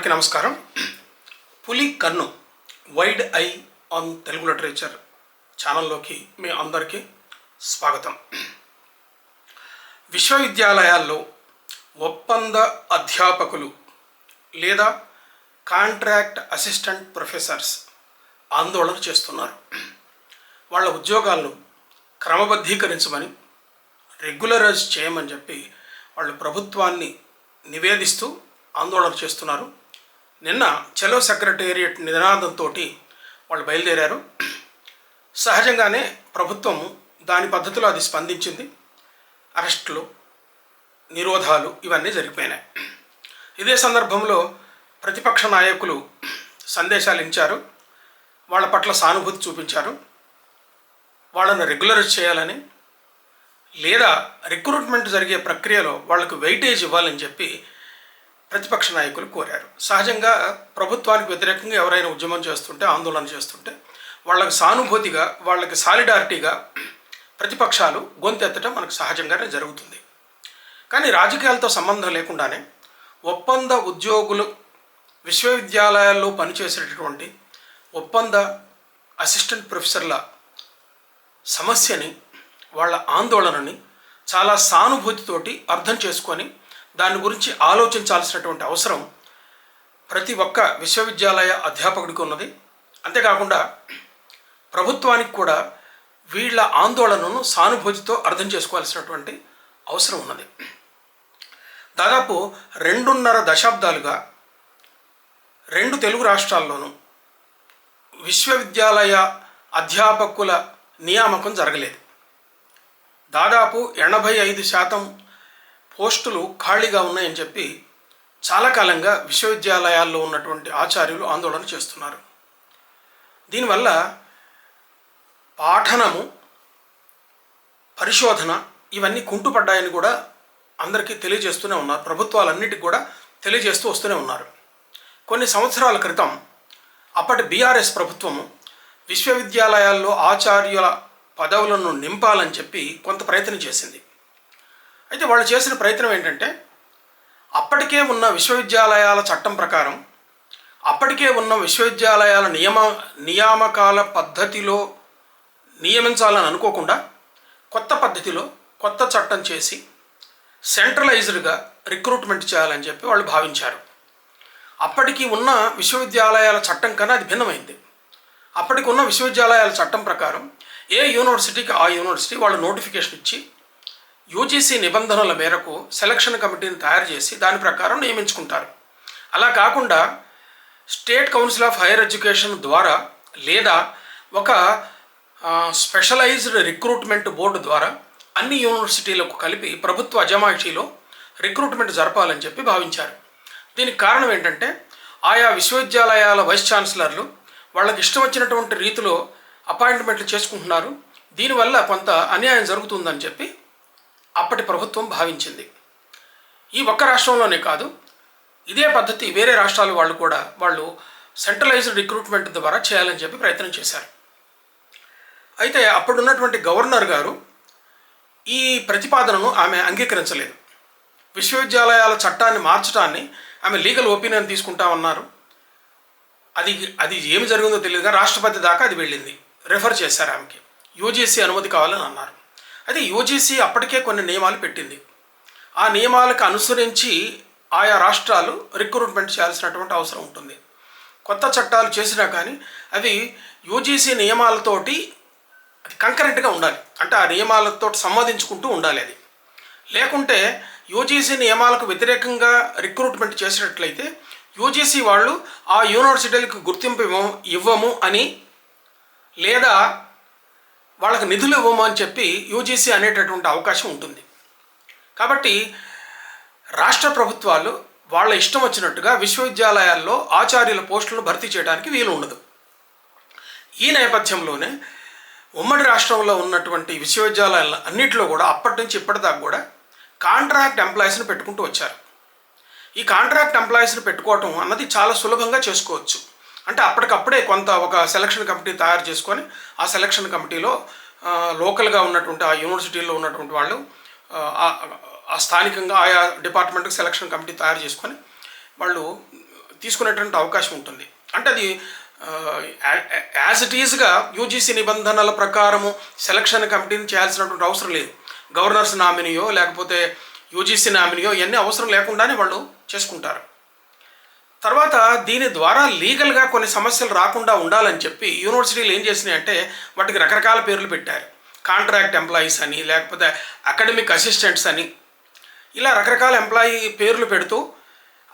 అందరికీ నమస్కారం. పులి కన్ను wide eye on Telugu literature ఛానల్లోకి మీ అందరికీ స్వాగతం. విశ్వవిద్యాలయాల్లో ఒప్పంద అధ్యాపకులు లేదా కాంట్రాక్ట్ అసిస్టెంట్ ప్రొఫెసర్స్ ఆందోళన చేస్తున్నారు. వాళ్ళ ఉద్యోగాలను క్రమబద్ధీకరించమని రెగ్యులరైజ్ చేయమని చెప్పి వాళ్ళు ప్రభుత్వాన్ని నివేదిస్తూ ఆందోళన చేస్తున్నారు. నిన్న చలో సెక్రటేరియట్ నినాదంతో వాళ్ళు బయలుదేరారు. సహజంగానే ప్రభుత్వం దాని పద్ధతిలో అది స్పందించింది. అరెస్టులు నిరోధాలు ఇవన్నీ జరిగిపోయినాయి. ఇదే సందర్భంలో ప్రతిపక్ష నాయకులు సందేశాలు ఇచ్చారు. వాళ్ళ పట్ల సానుభూతి చూపించారు. వాళ్ళను రెగ్యులరైజ్ చేయాలని లేదా రిక్రూట్మెంట్ జరిగే ప్రక్రియలో వాళ్ళకు వెయిటేజ్ ఇవ్వాలని చెప్పి ప్రతిపక్ష నాయకులు కోరారు. సహజంగా ప్రభుత్వానికి వ్యతిరేకంగా ఎవరైనా ఉద్యమం చేస్తుంటే ఆందోళన చేస్తుంటే వాళ్ళకి సానుభూతిగా వాళ్ళకి సాలిడారిటీగా ప్రతిపక్షాలు గొంతెత్తడం మనకు సహజంగానే జరుగుతుంది. కానీ రాజకీయాలతో సంబంధం లేకుండానే ఒప్పంద ఉద్యోగులు విశ్వవిద్యాలయాల్లో పనిచేసేటటువంటి ఒప్పంద అసిస్టెంట్ ప్రొఫెసర్ల సమస్యని వాళ్ళ ఆందోళనని చాలా సానుభూతితోటి అర్థం చేసుకొని దాని గురించి ఆలోచించాల్సినటువంటి అవసరం ప్రతి ఒక్క విశ్వవిద్యాలయ అధ్యాపకుడికి ఉన్నది. అంతేకాకుండా ప్రభుత్వానికి కూడా వీళ్ళ ఆందోళనను సానుభూతితో అర్థం చేసుకోవాల్సినటువంటి అవసరం ఉన్నది. దాదాపు రెండున్నర దశాబ్దాలుగా రెండు తెలుగు రాష్ట్రాల్లోనూ విశ్వవిద్యాలయ అధ్యాపకుల నియామకం జరగలేదు. దాదాపు ఎనభై ఐదు శాతం పోస్టులు ఖాళీగా ఉన్నాయని చెప్పి చాలా కాలంగా విశ్వవిద్యాలయాల్లో ఉన్నటువంటి ఆచార్యులు ఆందోళన చేస్తున్నారు. దీనివల్ల పాఠనము పరిశోధన ఇవన్నీ కుంటుపడ్డాయని కూడా అందరికీ తెలియజేస్తూనే ఉన్నారు. ప్రభుత్వాలన్నిటికీ కూడా తెలియజేస్తూ వస్తూనే ఉన్నారు. కొన్ని సంవత్సరాల క్రితం అప్పటి బీఆర్ఎస్ ప్రభుత్వము విశ్వవిద్యాలయాల్లో ఆచార్యుల పదవులను నింపాలని చెప్పి కొంత ప్రయత్నం చేసింది. అయితే వాళ్ళు చేసిన ప్రయత్నం ఏంటంటే అప్పటికే ఉన్న విశ్వవిద్యాలయాల చట్టం ప్రకారం అప్పటికే ఉన్న విశ్వవిద్యాలయాల నియమ నియామకాల పద్ధతిలో నియమించాలని అనుకోకుండా కొత్త పద్ధతిలో కొత్త చట్టం చేసి సెంట్రలైజ్డ్గా రిక్రూట్మెంట్ చేయాలని చెప్పి వాళ్ళు భావించారు. అప్పటికి ఉన్న విశ్వవిద్యాలయాల చట్టం కన్నా అది భిన్నమైంది. అప్పటికి ఉన్న విశ్వవిద్యాలయాల చట్టం ప్రకారం ఏ యూనివర్సిటీకి ఆ యూనివర్సిటీ వాళ్ళు నోటిఫికేషన్ ఇచ్చి యూజీసీ నిబంధనల మేరకు సెలక్షన్ కమిటీని తయారు చేసి దాని ప్రకారం నియమించుకుంటారు. అలా కాకుండా state council of higher education ద్వారా లేదా ఒక స్పెషలైజ్డ్ రిక్రూట్మెంట్ బోర్డు ద్వారా అన్ని యూనివర్సిటీలకు కలిపి ప్రభుత్వ అజమాయిషీలో రిక్రూట్మెంట్ జరపాలని చెప్పి భావించారు. దీనికి కారణం ఏంటంటే ఆయా విశ్వవిద్యాలయాల వైస్ ఛాన్సలర్లు వాళ్ళకి ఇష్టం వచ్చినటువంటి రీతిలో అపాయింట్మెంట్లు చేసుకుంటున్నారు. దీనివల్ల కొంత అన్యాయం జరుగుతుందని చెప్పి అప్పటి ప్రభుత్వం భావించింది. ఈ ఒక్క రాష్ట్రంలోనే కాదు ఇదే పద్ధతి వేరే రాష్ట్రాల వాళ్ళు కూడా వాళ్ళు సెంట్రలైజ్డ్ రిక్రూట్మెంట్ ద్వారా చేయాలని చెప్పి ప్రయత్నం చేశారు. అయితే అప్పుడున్నటువంటి గవర్నర్ గారు ఈ ప్రతిపాదనను ఆమె అంగీకరించలేదు. విశ్వవిద్యాలయాల చట్టాన్ని మార్చడాన్ని ఆమె లీగల్ ఒపీనియన్ తీసుకుంటా ఉన్నారు అది అది ఏమి జరిగిందో తెలియదుగా రాష్ట్రపతి దాకా అది వెళ్ళింది. రెఫర్ చేశారు ఆమెకి. యూజీసీ అనుమతి కావాలని అన్నారు. అది యూజీసీ అప్పటికే కొన్ని నియమాలు పెట్టింది. ఆ నియమాలకు అనుసరించి ఆయా రాష్ట్రాలు రిక్రూట్మెంట్ చేయాల్సినటువంటి అవసరం ఉంటుంది. కొత్త చట్టాలు చేసినా కానీ అవి యూజీసీ నియమాలతోటి అది కంకరెంట్గా ఉండాలి. అంటే ఆ నియమాలతో సంవాదించుకుంటూ ఉండాలి అది. లేకుంటే యూజీసీ నియమాలకు వ్యతిరేకంగా రిక్రూట్మెంట్ చేసినట్లయితే యూజీసీ వాళ్ళు ఆ యూనివర్సిటీలకు గుర్తింపు ఇవ్వము ఇవ్వము అని లేదా వాళ్ళకి నిధులు ఇవ్వము అని చెప్పి యూజీసీ అనేటటువంటి అవకాశం ఉంటుంది. కాబట్టి రాష్ట్ర ప్రభుత్వాలు వాళ్ళ ఇష్టం వచ్చినట్టుగా విశ్వవిద్యాలయాల్లో ఆచార్యుల పోస్టులను భర్తీ చేయడానికి వీలు ఉండదు ఈ నేపథ్యంలోనే ఉమ్మడి రాష్ట్రంలో ఉన్నటువంటి విశ్వవిద్యాలయాల అన్నింటిలో కూడా అప్పటి నుంచి ఇప్పటిదాకా కూడా కాంట్రాక్ట్ ఎంప్లాయీస్ని పెట్టుకుంటూ వచ్చారు. ఈ కాంట్రాక్ట్ ఎంప్లాయీస్ని పెట్టుకోవటం అన్నది చాలా సులభంగా చేసుకోవచ్చు. అంటే అప్పటికప్పుడే కొంత ఒక సెలక్షన్ కమిటీ తయారు చేసుకొని ఆ సెలక్షన్ కమిటీలో లోకల్గా ఉన్నటువంటి ఆ యూనివర్సిటీలో ఉన్నటువంటి వాళ్ళు ఆ, ఆ స్థానికంగా ఆయా డిపార్ట్మెంట్కి సెలక్షన్ కమిటీ తయారు చేసుకొని వాళ్ళు తీసుకునేటువంటి అవకాశం ఉంటుంది. అంటే అది యాజ్ ఇట్ ఈజ్గా యూజీసీ నిబంధనల ప్రకారము సెలక్షన్ కమిటీని చేయాల్సినటువంటి అవసరం లేదు. గవర్నర్స్ నామినీయో లేకపోతే యూజీసీ నామినీయో ఇవన్నీ అవసరం లేకుండానే వాళ్ళు చేసుకుంటారు. తర్వాత దీని ద్వారా లీగల్గా కొన్ని సమస్యలు రాకుండా ఉండాలని చెప్పి యూనివర్సిటీలు ఏం చేసినాయి అంటే వాటికి రకరకాల పేర్లు పెట్టారు. కాంట్రాక్ట్ ఎంప్లాయీస్ అని లేకపోతే అకాడమిక్ అసిస్టెంట్స్ అని. ఇలా రకరకాల ఎంప్లాయీ పేర్లు పెడుతూ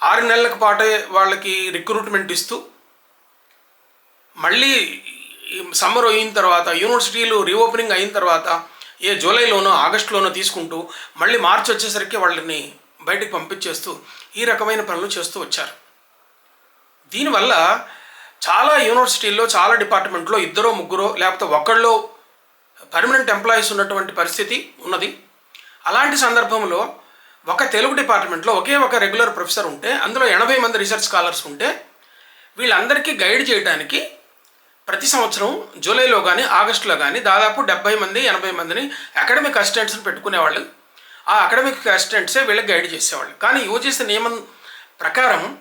ఆరు నెలలకు పాటే వాళ్ళకి రిక్రూట్మెంట్ ఇస్తూ మళ్ళీ సమ్మర్ అయిన తర్వాత యూనివర్సిటీలు రీఓపెనింగ్ అయిన తర్వాత ఏ జూలైలోనో ఆగస్టులోనో తీసుకుంటూ మళ్ళీ మార్చి వచ్చేసరికి వాళ్ళని బయటకు పంపించేస్తూ ఈ రకమైన పనులు చేస్తూ వచ్చారు. దీనివల్ల చాలా యూనివర్సిటీల్లో చాలా డిపార్ట్మెంట్లో ఇద్దరో ముగ్గురో లేకపోతే ఒకళ్ళో పర్మనెంట్ ఎంప్లాయీస్ ఉన్నటువంటి పరిస్థితి ఉన్నది. అలాంటి సందర్భంలో ఒక తెలుగు డిపార్ట్మెంట్లో ఒకే ఒక రెగ్యులర్ ప్రొఫెసర్ ఉంటే అందులో ఎనభై మంది రీసెర్చ్ స్కాలర్స్ ఉంటే వీళ్ళందరికీ గైడ్ చేయడానికి ప్రతి సంవత్సరం జూలైలో కానీ ఆగస్టులో కానీ దాదాపు డెబ్బై మంది ఎనభై మందిని అకాడమిక్ అసిస్టెంట్స్ని పెట్టుకునేవాళ్ళు. ఆ అకాడమిక్ అసిస్టెంట్సే వీళ్ళకి గైడ్ చేసేవాళ్ళు. కానీ యూజీసీ నియమం ప్రకారం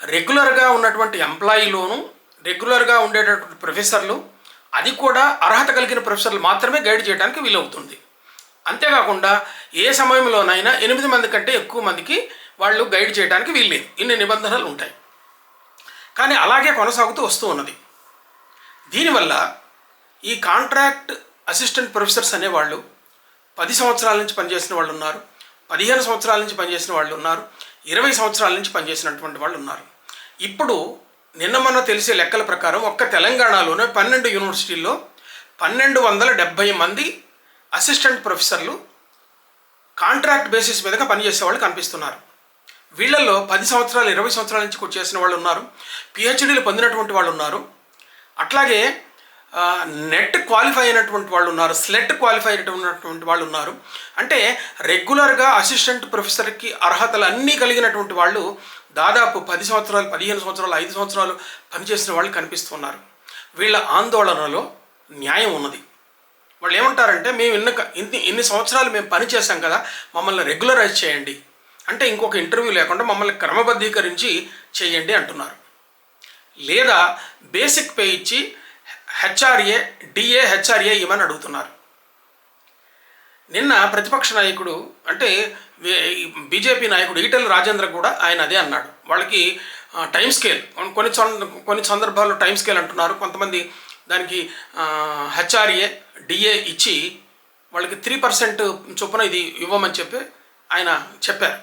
రెగ్యులర్గా ఉన్నటువంటి ఎంప్లాయీలోను రెగ్యులర్గా ఉండేటటువంటి ప్రొఫెసర్లు అది కూడా అర్హత కలిగిన ప్రొఫెసర్లు మాత్రమే గైడ్ చేయడానికి వీలవుతుంది. అంతేకాకుండా ఏ సమయంలోనైనా ఎనిమిది మంది కంటే ఎక్కువ మందికి వాళ్ళు గైడ్ చేయడానికి వీల్లేదు. ఇన్ని నిబంధనలు ఉంటాయి. కానీ అలాగే కొనసాగుతూ వస్తూ ఉన్నది. దీనివల్ల ఈ కాంట్రాక్ట్ అసిస్టెంట్ ప్రొఫెసర్స్ అనేవాళ్ళు పది సంవత్సరాల నుంచి పనిచేసిన వాళ్ళు ఉన్నారు పదిహేను సంవత్సరాల నుంచి పనిచేసిన వాళ్ళు ఉన్నారు ఇరవై సంవత్సరాల నుంచి పనిచేసినటువంటి వాళ్ళు ఉన్నారు. ఇప్పుడు నిన్న మొన్న తెలిసే లెక్కల ప్రకారం ఒక్క తెలంగాణలోనే పన్నెండు యూనివర్సిటీల్లో పన్నెండు వందల డెబ్భై మంది అసిస్టెంట్ ప్రొఫెసర్లు కాంట్రాక్ట్ బేసిస్ మీదగా పనిచేసే వాళ్ళు కనిపిస్తున్నారు. వీళ్ళల్లో పది సంవత్సరాలు ఇరవై సంవత్సరాల నుంచి కూడా చేసిన వాళ్ళు ఉన్నారు. పిహెచ్డీలు పొందినటువంటి వాళ్ళు ఉన్నారు. అట్లాగే నెట్ క్వాలిఫై అయినటువంటి వాళ్ళు ఉన్నారు స్లెట్ క్వాలిఫై అయినటువంటి వాళ్ళు ఉన్నారు. అంటే రెగ్యులర్గా అసిస్టెంట్ ప్రొఫెసర్కి అర్హతలు అన్నీ కలిగినటువంటి వాళ్ళు దాదాపు పది సంవత్సరాలు పదిహేను సంవత్సరాలు ఐదు సంవత్సరాలు పనిచేసిన వాళ్ళు కనిపిస్తున్నారు. వీళ్ళ ఆందోళనలో న్యాయం ఉన్నది. వాళ్ళు ఏమంటారంటే మేము ఇన్ని ఇన్ని ఇన్ని సంవత్సరాలు మేము పని చేశాం కదా మమ్మల్ని రెగ్యులరైజ్ చేయండి. అంటే ఇంకొక ఇంటర్వ్యూ లేకుండా మమ్మల్ని క్రమబద్ధీకరించి చేయండి అంటున్నారు. లేదా బేసిక్ పే ఇచ్చి హెచ్ఆర్ఏ డిఏ హెచ్ఆర్ఏ ఇవ్వమని అడుగుతున్నారు? నిన్న ప్రతిపక్ష నాయకుడు అంటే బీజేపీ నాయకుడు ఈటెల రాజేంద్ర కూడా ఆయన అదే అన్నాడు. వాళ్ళకి టైం స్కేల్ కొన్ని కొన్ని సందర్భాల్లో టైం స్కేల్ అంటున్నారు. కొంతమంది దానికి హెచ్ఆర్ఏ డిఏ ఇచ్చి వాళ్ళకి త్రీ పర్సెంట్ చొప్పున ఇది ఇవ్వమని చెప్పి ఆయన చెప్పారు.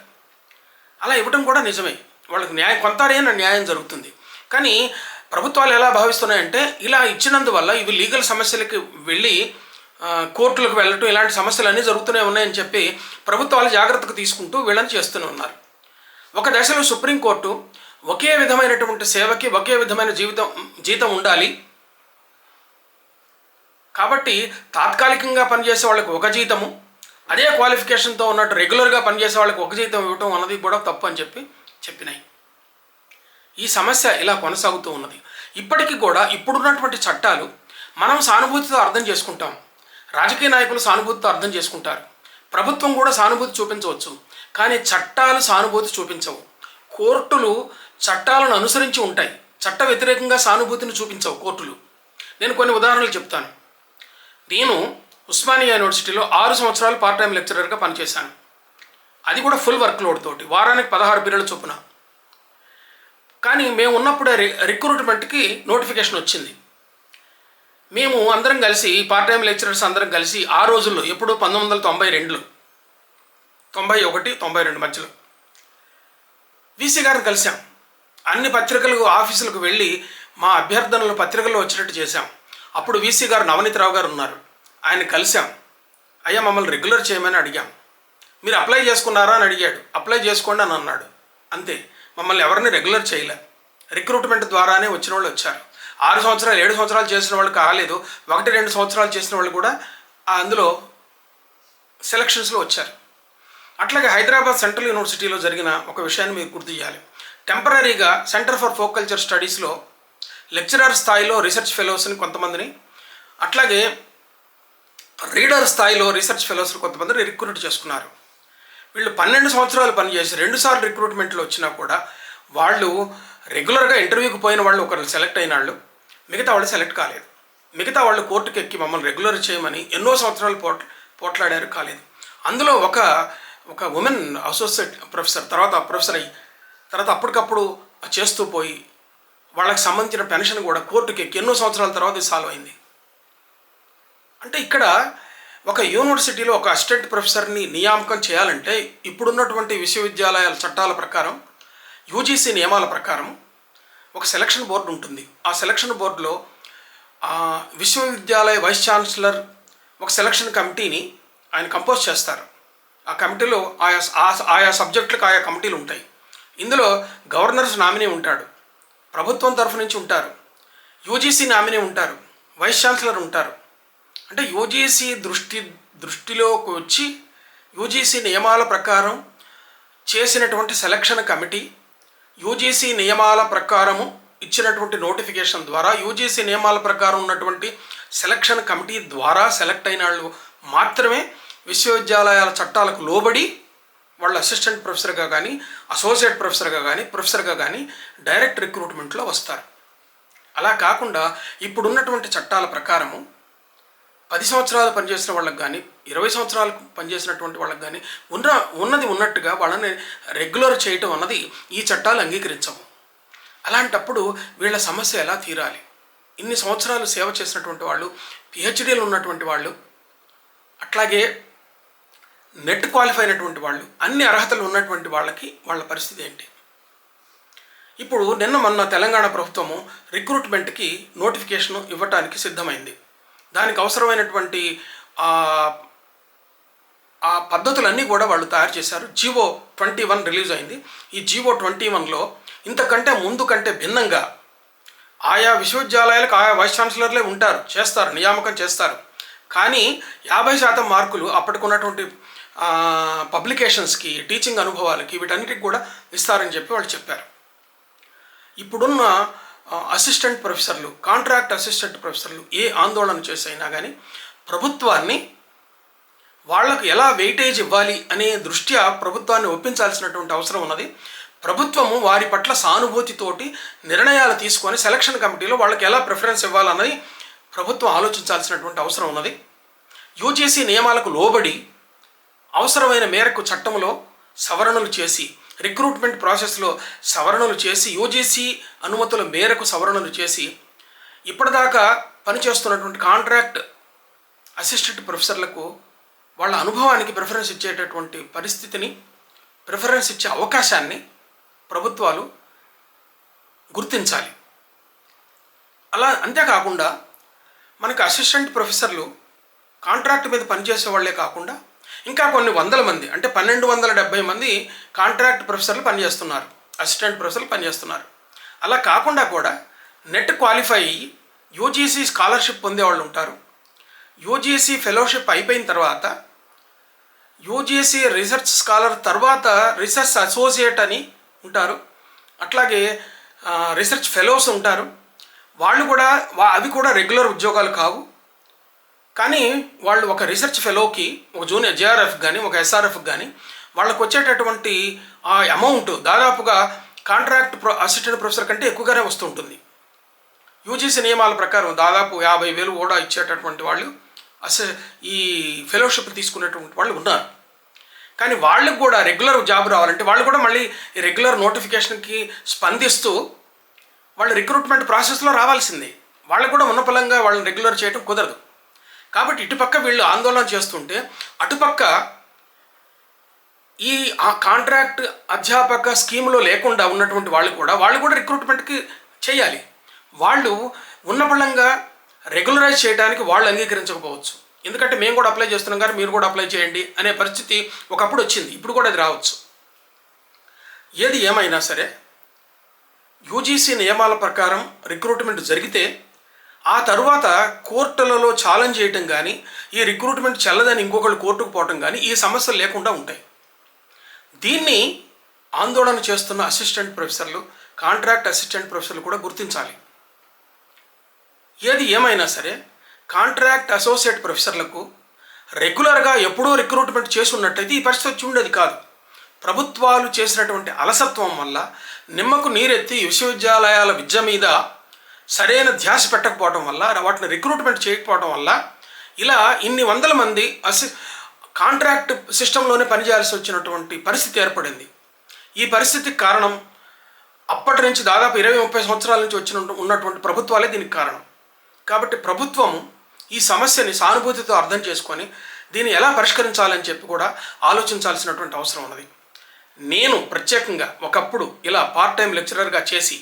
అలా ఇవ్వడం కూడా నిజమే. వాళ్ళకి న్యాయం కొంత న్యాయం జరుగుతుంది. కానీ ప్రభుత్వాలు ఎలా భావిస్తున్నాయంటే ఇలా ఇచ్చినందువల్ల ఇవి లీగల్ సమస్యలకి వెళ్ళి కోర్టులకు వెళ్ళటం ఇలాంటి సమస్యలు అన్నీ జరుగుతూనే ఉన్నాయని చెప్పి ప్రభుత్వాలు జాగ్రత్తకు తీసుకుంటూ వీళ్ళని చేస్తూనే ఉన్నారు. ఒక దశలో సుప్రీంకోర్టు ఒకే విధమైనటువంటి సేవకి ఒకే విధమైన జీవితం జీతం ఉండాలి. కాబట్టి తాత్కాలికంగా పనిచేసే వాళ్ళకి ఒక జీతము అదే క్వాలిఫికేషన్తో ఉన్నట్టు రెగ్యులర్గా పనిచేసే వాళ్ళకి ఒక జీతం ఇవ్వటం అన్నది కూడా తప్పు అని చెప్పి చెప్పినాయి. ఈ సమస్య ఇలా కొనసాగుతూ ఉన్నది. ఇప్పటికీ కూడా ఇప్పుడున్నటువంటి చట్టాలు మనం సానుభూతితో అర్థం చేసుకుంటాం. రాజకీయ నాయకులు సానుభూతితో అర్థం చేసుకుంటారు. ప్రభుత్వం కూడా సానుభూతి చూపించవచ్చు. కానీ చట్టాలు సానుభూతి చూపించవు. కోర్టులు చట్టాలను అనుసరించి ఉంటాయి. చట్ట వ్యతిరేకంగా సానుభూతిని చూపించవు కోర్టులు. నేను కొన్ని ఉదాహరణలు చెప్తాను. నేను ఉస్మానియా యూనివర్సిటీలో ఆరు సంవత్సరాలు పార్ట్ టైం లెక్చరర్గా పనిచేశాను. అది కూడా ఫుల్ వర్క్ లోడ్ తోటి. వారానికి పదహారు పీరియడ్ల చొప్పున. కానీ మేము ఉన్నప్పుడే రి రిక్రూట్మెంట్కి నోటిఫికేషన్ వచ్చింది. మేము అందరం కలిసి పార్ట్ టైం లెక్చరర్స్ అందరం కలిసి ఆ రోజుల్లో ఎప్పుడు పంతొమ్మిది వందల తొంభై రెండులో తొంభై ఒకటి తొంభై రెండు మధ్యలో వీసీ గారిని కలిసాం. అన్ని పత్రికలకు ఆఫీసులకు వెళ్ళి మా అభ్యర్థనలు పత్రికల్లో వచ్చినట్టు చేశాం. అప్పుడు వీసీ గారు నవనీతరావు గారు ఉన్నారు. ఆయన కలిసాం. అయ్యా మమ్మల్ని రెగ్యులర్ చేయమని అడిగాం. మీరు అప్లై చేసుకున్నారా అని అడిగాడు. అప్లై చేసుకోండి అని అన్నాడు. అంతే. మమ్మల్ని ఎవరిని రెగ్యులర్ చేయలే. రిక్రూట్మెంట్ ద్వారానే వచ్చిన వాళ్ళు వచ్చారు. ఆరు సంవత్సరాలు ఏడు సంవత్సరాలు చేసిన వాళ్ళు కాలేదు. ఒకటి రెండు సంవత్సరాలు చేసిన వాళ్ళు కూడా అందులో సెలక్షన్స్లో వచ్చారు. అట్లాగే హైదరాబాద్ సెంట్రల్ యూనివర్సిటీలో జరిగిన ఒక విషయాన్ని మీరు గుర్తు చేయాలి టెంపరీగా సెంటర్ ఫర్ ఫోక్ కల్చర్ స్టడీస్లో లెక్చరర్ స్థాయిలో రీసెర్చ్ ఫెలోస్ని కొంతమందిని అట్లాగే రీడర్ స్థాయిలో రీసెర్చ్ ఫెలోస్ని కొంతమందిని రిక్రూట్ చేసుకున్నారు. వీళ్ళు పన్నెండు సంవత్సరాలు పనిచేసి రెండుసార్లు రిక్రూట్మెంట్లో వచ్చినా కూడా వాళ్ళు రెగ్యులర్గా ఇంటర్వ్యూకి పోయిన వాళ్ళు ఒకరు సెలెక్ట్ అయిన వాళ్ళు మిగతా వాళ్ళు సెలెక్ట్ కాలేదు. మిగతా వాళ్ళు కోర్టుకి ఎక్కి మమ్మల్ని రెగ్యులర్ చేయమని ఎన్నో సంవత్సరాలు పోట్ పోట్లాడారు కాలేదు. అందులో ఒక ఒక ఉమెన్ అసోసియేట్ ప్రొఫెసర్ తర్వాత ప్రొఫెసర్ అయ్యి తర్వాత అప్పటికప్పుడు చేస్తూ పోయి వాళ్ళకి సంబంధించిన పెన్షన్ కూడా కోర్టుకి ఎక్కి ఎన్నో సంవత్సరాల తర్వాత సాల్వ్ అయింది. అంటే ఇక్కడ ఒక యూనివర్సిటీలో ఒక అసిస్టెంట్ ప్రొఫెసర్ని నియామకం చేయాలంటే ఇప్పుడున్నటువంటి విశ్వవిద్యాలయాల చట్టాల ప్రకారం యూజీసీ నియమాల ప్రకారం ఒక సెలక్షన్ బోర్డు ఉంటుంది. ఆ సెలక్షన్ బోర్డులో విశ్వవిద్యాలయ వైస్ ఛాన్సలర్ ఒక సెలక్షన్ కమిటీని ఆయన కంపోజ్ చేస్తారు. ఆ కమిటీలో ఆయా ఆయా సబ్జెక్టులకు ఆయా కమిటీలు ఉంటాయి. ఇందులో గవర్నర్స్ నామినీ ఉంటాడు. ప్రభుత్వం తరఫు నుంచి ఉంటారు. యూజీసీ నామినీ ఉంటారు. వైస్ ఛాన్సలర్ ఉంటారు. అంటే యూజీసీ దృష్టి దృష్టిలోకి వచ్చి యూజీసీ నియమాల ప్రకారం చేసినటువంటి సెలక్షన్ కమిటీ యూజీసీ నియమాల ప్రకారము ఇచ్చినటువంటి నోటిఫికేషన్ ద్వారా యూజీసీ నియమాల ప్రకారం ఉన్నటువంటి సెలక్షన్ కమిటీ ద్వారా సెలెక్ట్ అయిన వాళ్ళు మాత్రమే విశ్వవిద్యాలయాల చట్టాలకు లోబడి వాళ్ళు అసిస్టెంట్ ప్రొఫెసర్గా కానీ అసోసియేట్ ప్రొఫెసర్గా కానీ ప్రొఫెసర్గా కానీ డైరెక్ట్ రిక్రూట్మెంట్లో వస్తారు. అలా కాకుండా ఇప్పుడున్నటువంటి చట్టాల ప్రకారము పది సంవత్సరాలు పనిచేసిన వాళ్ళకి కానీ ఇరవై సంవత్సరాలు పనిచేసినటువంటి వాళ్ళకి కానీ ఉన్న ఉన్నది ఉన్నట్టుగా వాళ్ళని రెగ్యులర్ చేయటం అన్నది ఈ చట్టాలు అంగీకరించవు. అలాంటప్పుడు వీళ్ళ సమస్య ఎలా తీరాలి? ఇన్ని సంవత్సరాలు సేవ చేసినటువంటి వాళ్ళు పిహెచ్డీలు ఉన్నటువంటి వాళ్ళు అట్లాగే నెట్ క్వాలిఫై అయినటువంటి వాళ్ళు అన్ని అర్హతలు ఉన్నటువంటి వాళ్ళకి వాళ్ళ పరిస్థితి ఏంటి? ఇప్పుడు నిన్న మొన్న తెలంగాణ ప్రభుత్వము రిక్రూట్మెంట్కి నోటిఫికేషన్ ఇవ్వటానికి సిద్ధమైంది. దానికి అవసరమైనటువంటి ఆ, పద్ధతులన్నీ కూడా వాళ్ళు తయారు చేశారు. జీవో ట్వంటీ వన్ రిలీజ్ అయింది. ఈ జీవో ట్వంటీ వన్లో ఇంతకంటే ముందు కంటే భిన్నంగా ఆయా విశ్వవిద్యాలయాలకు ఆయా వైస్ ఛాన్సలర్లే ఉంటారు చేస్తారు నియామకం చేస్తారు. కానీ యాభై శాతం మార్కులు అప్పటికున్నటువంటి పబ్లికేషన్స్కి టీచింగ్ అనుభవాలకి వీటన్నిటికి కూడా ఇస్తారని చెప్పి వాళ్ళు చెప్పారు. ఇప్పుడున్న అసిస్టెంట్ ప్రొఫెసర్లు కాంట్రాక్ట్ అసిస్టెంట్ ప్రొఫెసర్లు ఏ ఆందోళన చేసైనా కానీ ప్రభుత్వాన్ని వాళ్ళకు ఎలా వెయిటేజ్ ఇవ్వాలి అనే దృష్ట్యా ప్రభుత్వాన్ని ఒప్పించాల్సినటువంటి అవసరం ఉన్నది. ప్రభుత్వము వారి పట్ల సానుభూతితోటి నిర్ణయాలు తీసుకొని సెలక్షన్ కమిటీలో వాళ్ళకి ఎలా ప్రిఫరెన్స్ ఇవ్వాలన్నది ప్రభుత్వం ఆలోచించాల్సినటువంటి అవసరం ఉన్నది. యూజీసీ నియమాలకు లోబడి అవసరమైన మేరకు చట్టంలో సవరణలు చేసి రిక్రూట్మెంట్ ప్రాసెస్లో సవరణలు చేసి యూజీసీ అనుమతుల మేరకు సవరణలు చేసి ఇప్పటిదాకా పనిచేస్తున్నటువంటి కాంట్రాక్ట్ అసిస్టెంట్ ప్రొఫెసర్లకు వాళ్ళ అనుభవానికి ప్రిఫరెన్స్ ఇచ్చేటటువంటి పరిస్థితిని ప్రిఫరెన్స్ ఇచ్చే అవకాశాన్ని ప్రభుత్వాలు గుర్తించాలి. అలా అంతేకాకుండా మనకు అసిస్టెంట్ ప్రొఫెసర్లు కాంట్రాక్ట్ మీద పనిచేసే వాళ్ళే కాకుండా ఇంకా కొన్ని వందల మంది అంటే పన్నెండు వందల డెబ్బై మంది కాంట్రాక్ట్ ప్రొఫెసర్లు పనిచేస్తున్నారు అసిస్టెంట్ ప్రొఫెసర్లు పనిచేస్తున్నారు. అలా కాకుండా కూడా నెట్ క్వాలిఫై అయ్యి యూజీసీ స్కాలర్షిప్ పొందే వాళ్ళు ఉంటారు. యూజీసీ ఫెలోషిప్ అయిపోయిన తర్వాత యూజీసీ రీసెర్చ్ స్కాలర్ తర్వాత రీసెర్చ్ అసోసియేట్ అని ఉంటారు. అట్లాగే రీసెర్చ్ ఫెలోస్ ఉంటారు. వాళ్ళు కూడా అవి కూడా రెగ్యులర్ ఉద్యోగాలు కావు. కానీ వాళ్ళు ఒక రీసెర్చ్ ఫెలోకి ఒక జూనియర్ జేఆర్ఎఫ్ కానీ ఒక ఎస్ఆర్ఎఫ్ కానీ వాళ్ళకు వచ్చేటటువంటి ఆ అమౌంట్ దాదాపుగా కాంట్రాక్ట్ ప్రొ అసిస్టెంట్ ప్రొఫెసర్ కంటే ఎక్కువగానే వస్తుంటుంది యూజీసీ నియమాల ప్రకారం దాదాపు యాభై వేలు కూడా ఇచ్చేటటువంటి వాళ్ళు అస ఈ ఫెలోషిప్ తీసుకునేటువంటి వాళ్ళు ఉన్నారు. కానీ వాళ్ళకు కూడా రెగ్యులర్ జాబ్ రావాలంటే వాళ్ళు కూడా మళ్ళీ రెగ్యులర్ నోటిఫికేషన్కి స్పందిస్తూ వాళ్ళు రిక్రూట్మెంట్ ప్రాసెస్లో రావాల్సిందే. వాళ్ళకు కూడా ఉన్నపలంగా వాళ్ళని రెగ్యులర్ చేయడం కుదరదు. కాబట్టి ఇటుపక్క వీళ్ళు ఆందోళన చేస్తుంటే అటుపక్క ఈ ఆ కాంట్రాక్ట్ అధ్యాపక స్కీమ్లో లేకుండా ఉన్నటువంటి వాళ్ళు కూడా వాళ్ళు కూడా రిక్రూట్మెంట్కి చేయాలి. వాళ్ళు ఉన్నపళంగా రెగ్యులరైజ్ చేయడానికి వాళ్ళు అంగీకరించకపోవచ్చు. ఎందుకంటే మేము కూడా అప్లై చేస్తున్నాం కానీ మీరు కూడా అప్లై చేయండి అనే పరిస్థితి ఒకప్పుడు వచ్చింది. ఇప్పుడు కూడా అది రావచ్చు. ఏది ఏమైనా సరే యూజీసీ నియమాల ప్రకారం రిక్రూట్మెంట్ జరిగితే ఆ తరువాత కోర్టులలో ఛాలెంజ్ చేయటం కానీ ఈ రిక్రూట్మెంట్ చెల్లదని ఇంకొకళ్ళు కోర్టుకు పోవటం కానీ ఈ సమస్యలు లేకుండా ఉంటాయి. దీన్ని ఆందోళన చేస్తున్న అసిస్టెంట్ ప్రొఫెసర్లు కాంట్రాక్ట్ అసిస్టెంట్ ప్రొఫెసర్లు కూడా గుర్తించాలి. ఏది ఏమైనా సరే కాంట్రాక్ట్ అసోసియేట్ ప్రొఫెసర్లకు రెగ్యులర్గా ఎప్పుడూ రిక్రూట్మెంట్ చేసి ఉన్నట్టయితే ఈ పరిస్థితి వచ్చి ఉండేది కాదు. ప్రభుత్వాలు చేసినటువంటి అలసత్వం వల్ల నిమ్మకు నీరెత్తి విశ్వవిద్యాలయాల విద్య మీద సరైన ధ్యాస పెట్టకపోవడం వల్ల వాటిని రిక్రూట్మెంట్ చేయకపోవడం వల్ల ఇలా ఇన్ని వందల మంది అసి కాంట్రాక్ట్ సిస్టంలోనే పనిచేయాల్సి వచ్చినటువంటి పరిస్థితి ఏర్పడింది. ఈ పరిస్థితికి కారణం అప్పటి నుంచి దాదాపు ఇరవై ముప్పై సంవత్సరాల నుంచి వచ్చిన ఉన్నటువంటి ప్రభుత్వాలే దీనికి కారణం. కాబట్టి ప్రభుత్వం ఈ సమస్యని సానుభూతితో అర్థం చేసుకొని దీన్ని ఎలా పరిష్కరించాలని చెప్పి కూడా ఆలోచించాల్సినటువంటి అవసరం ఉన్నది. నేను ప్రత్యేకంగా ఒకప్పుడు ఇలా పార్ట్ టైం లెక్చరర్గా చేసి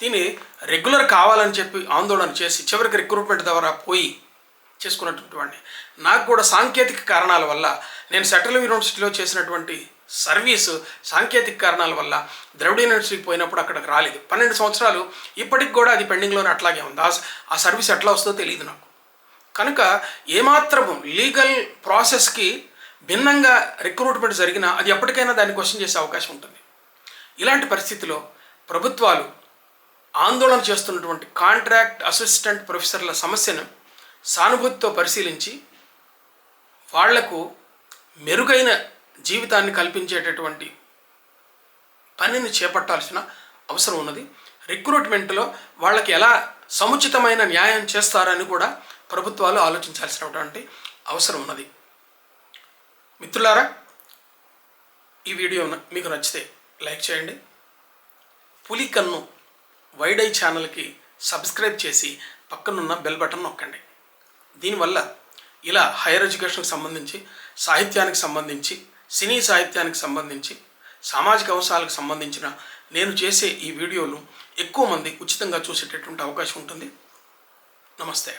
దీన్ని రెగ్యులర్ కావాలని చెప్పి ఆందోళన చేసి చివరికి రిక్రూట్మెంట్ ద్వారా పోయి చేసుకున్నటువంటి వాడిని. నాకు కూడా సాంకేతిక కారణాల వల్ల నేను సెంట్రల్ యూనివర్సిటీలో చేసినటువంటి సర్వీసు సాంకేతిక కారణాల వల్ల ద్రవిడ యూనివర్సిటీకి పోయినప్పుడు అక్కడికి రాలేదు. పన్నెండు సంవత్సరాలు ఇప్పటికి కూడా అది పెండింగ్లోనే అట్లాగే ఉంది. ఆ ఆ సర్వీస్ ఎట్లా వస్తుందో తెలియదు నాకు. కనుక ఏమాత్రము లీగల్ ప్రాసెస్కి భిన్నంగా రిక్రూట్మెంట్ జరిగినా అది ఎప్పటికైనా దాన్ని క్వశ్చన్ చేసే అవకాశం ఉంటుంది. ఇలాంటి పరిస్థితిలో ప్రభుత్వాలు ఆందోళన చేస్తున్నటువంటి కాంట్రాక్ట్ అసిస్టెంట్ ప్రొఫెసర్ల సమస్యను సానుభూతితో పరిశీలించి వాళ్ళకు మెరుగైన జీవితాన్ని కల్పించేటటువంటి పనిని చేపట్టాల్సిన అవసరం ఉన్నది. రిక్రూట్మెంట్లో వాళ్ళకి ఎలా సముచితమైన న్యాయం చేస్తారని కూడా ప్రభుత్వాలు ఆలోచించాల్సినటువంటి అవసరం ఉన్నది. మిత్రులారా ఈ వీడియో మీకు నచ్చితే లైక్ చేయండి. పులికన్ను వైడై ఛానల్కి సబ్స్క్రైబ్ చేసి పక్కనున్న బెల్ బటన్ నొక్కండి. దీనివల్ల ఇలా హైయర్ ఎడ్యుకేషన్కి సంబంధించి సాహిత్యానికి సంబంధించి సినీ సాహిత్యానికి సంబంధించి సామాజిక అంశాలకు సంబంధించిన నేను చేసే ఈ వీడియోలు ఎక్కువ మంది ఉచితంగా చూసేటటువంటి అవకాశం ఉంటుంది. నమస్తే.